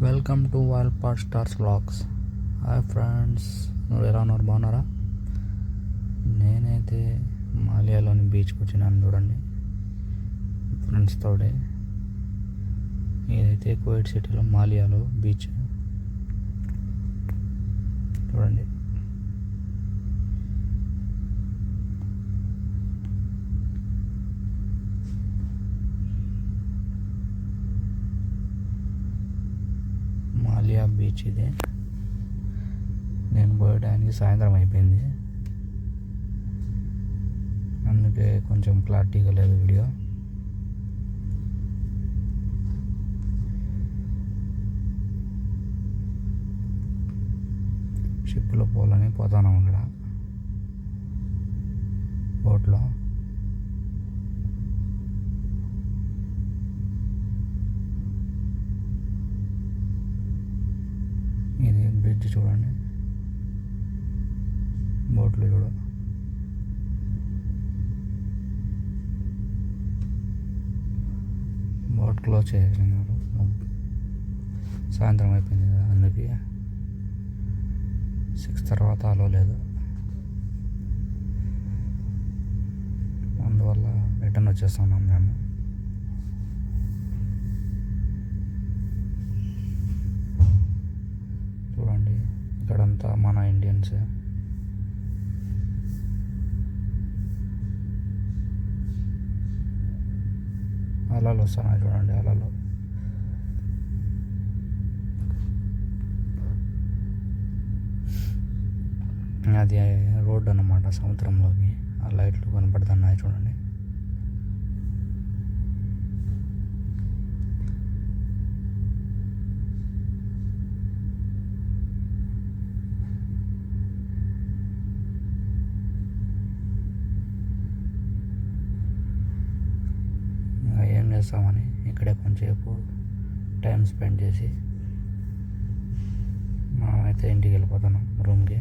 Welcome to వాల్పాడ్ stars vlogs hi friends నువ్వు ఎలా ఉన్నారు? బాగున్నారా? నేనైతే మాలియాలోని బీచ్కి వచ్చినాను చూడండి. ఫ్రెండ్స్ తోడే ఇదైతే కోవిడ్ సిటీలో మాలియాలో బీచ్ చూడండి మాలియా బీచ్ ఇది. నేను పోయడానికి సాయంత్రం అయిపోయింది. అందుకే కొంచెం క్లారిటీగా లేదు వీడియో. షిప్లో పోవాలని పోతాను ఇక్కడ బోట్లో ఇది బ్రిడ్జ్ చూడండి. బోట్లు చూడ బోట్ క్లోజ్ చేసినారు సాయంత్రం అయిపోయింది కదా అందుకే. సిక్స్ తర్వాత అలో లేదు. అందువల్ల రిటర్న్ వచ్చేస్తున్నాం మేము మన ఇండియన్స్ అలలు వస్తున్నాయి చూడండి అలలు అది రోడ్డు అన్నమాట సముద్రంలోకి. ఆ లైట్లు కనపడుతున్నాయి చూడండి. చేస్తామని ఇక్కడే కొంచెంసేపు టైం స్పెండ్ చేసి మనమైతే ఇంటికి వెళ్ళిపోతున్నాం రూమ్కి.